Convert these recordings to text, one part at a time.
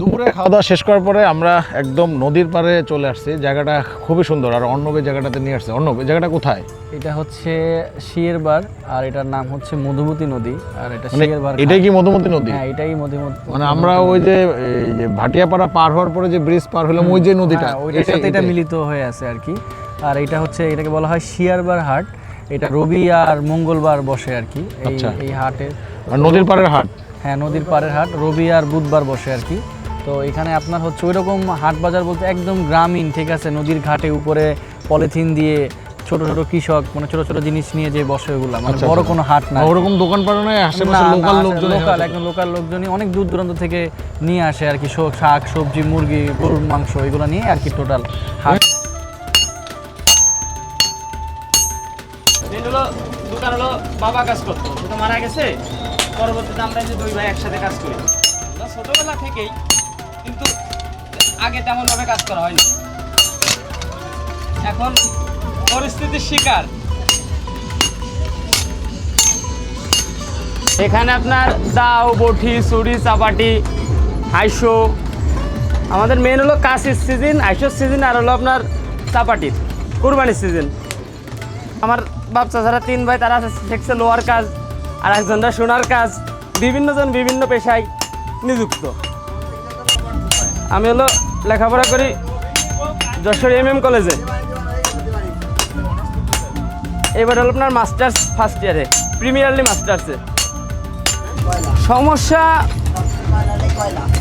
দুপুরে খাওয়া দাওয়া শেষ করার পরে আমরা একদম নদীর পাড়ে চলে আসছি। জায়গাটা খুবই সুন্দর। আর এই জায়গাটাতে নিয়ে আসছে। অর্ণব জায়গাটা কোথায়? এটা হচ্ছে শিয়ের বার আর এটার নাম হচ্ছে মধুমতি নদী। আর এটা মানে শিয়ের বার এটাই কি মধুমতি নদী? হ্যাঁ এটাই মধুমতি মানে আমরা ওই যে যে ভাটিয়াপাড়া পার হওয়ার পরে যে ব্রিজ পার হলাম ওই যে নদীটা। হ্যাঁ, ওইটার সাথে এটা মিলিত হয়ে আছে আর কি। আর এটা হচ্ছে এটাকে বলা হয় শিয়ারবার হাট। এটা রবি আর মঙ্গলবার বসে আর কি। এই আচ্ছা। এই হাটে আর নদীর পাড়ের হাট? হ্যাঁ নদীর পাড়ের হাট। রবি আর বুধবার বসে আর কি। তো এখানে আপনার হচ্ছে ওই রকম হাট বাজার বলতে একদম গ্রামীণ ঠিক আছে? নদীর ঘাটে উপরে পলিথিন দিয়ে ছোট ছোট কৃষক মানে ছোট ছোট জিনিস নিয়ে যে বসে ওগুলা মানে আচ্ছা, বড় আচ্ছা। কোনো হাট না। ওরকম দোকান পাড়ে নয় আশেপাশে লোকাল লোকজন লোকাল একদম লোকাল লোকজনই অনেক দূর দূরান্ত থেকে নিয়ে আসে আর কি শাক সবজি মুরগি গরুর মাংস এগুলো নিয়ে আর কি টোটাল হাট। দোকান হলো বাবা কাজ করতো সে তো মারা গেছে। পরবর্তীতে আমরা যে দুই ভাই একসাথে কাজ করি। ছোটবেলা থেকেই কিন্তু আগে তেমন ভাবে কাজ করা হয়নি। এখন পরিস্থিতির শিকার। এখানে আপনার দাও, বটি চুরি চাপাটি হাইশো আমাদের মেন হলো কাশির সিজন আইসোর সিজন আর হলো আপনার চাপাটির, কুরবানির সিজন আমার বাচ্চা যারা তিন ভাই, তারা শিখছে লোয়ার কাজ, আর একজনরা সোনার কাজ। বিভিন্নজন বিভিন্ন পেশায় নিযুক্ত। আমি হলো লেখাপড়া করি যশোর এম এম কলেজে। এবার হলো আপনার মাস্টার্স ফার্স্ট ইয়ারে প্রিমিয়ারলি মাস্টার্সে সমস্যা,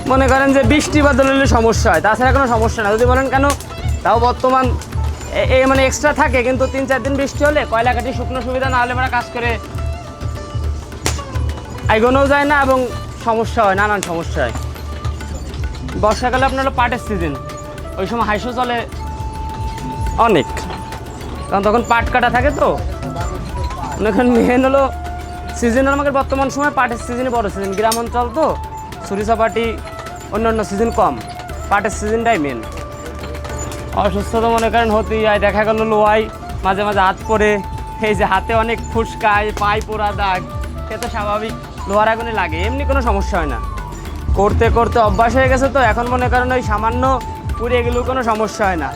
মনে করেন যে বৃষ্টি বাদল হলে সমস্যা হয়, তাছাড়া কোনো সমস্যা না। যদি বলেন কেন, তাও বর্তমান এ- এ মানে এক্সট্রা থাকে, কিন্তু তিন চার দিন বৃষ্টি হলে কয়লা কাটি শুকনো সুবিধা না হলে আমরা কাজ করে আইগোনও যায় না এবং সমস্যা হয়, নানান সমস্যা হয়। বর্ষাকালে আপনার হলো পাটের সিজন ওই সময় হাইসো চলে। অনেক। কারণ তখন পাট কাটা থাকে তো। এখন মেন হলো সিজন আমাদের বর্তমান সময় পাটের সিজনই বড় সিজন গ্রাম অঞ্চল তো সরিষা পাটি অন্য অন্য সিজন কম। পাটের সিজনটাই মেন অসুস্থতা মনে করেন হতেই যায় দেখা গেল লোয়াই মাঝে মাঝে হাত পরে এই যে হাতে অনেক ফুসকায় পায়ে পোড়া দাগ সে তো স্বাভাবিক। লোহার আগুনে লাগে এমনি কোনো সমস্যা হয় না। করতে করতে অভ্যাস হয়ে গেছে তো, এখন মনে করেন ওই সামান্য পুড়ে গেলেও কোনো সমস্যা হয় না।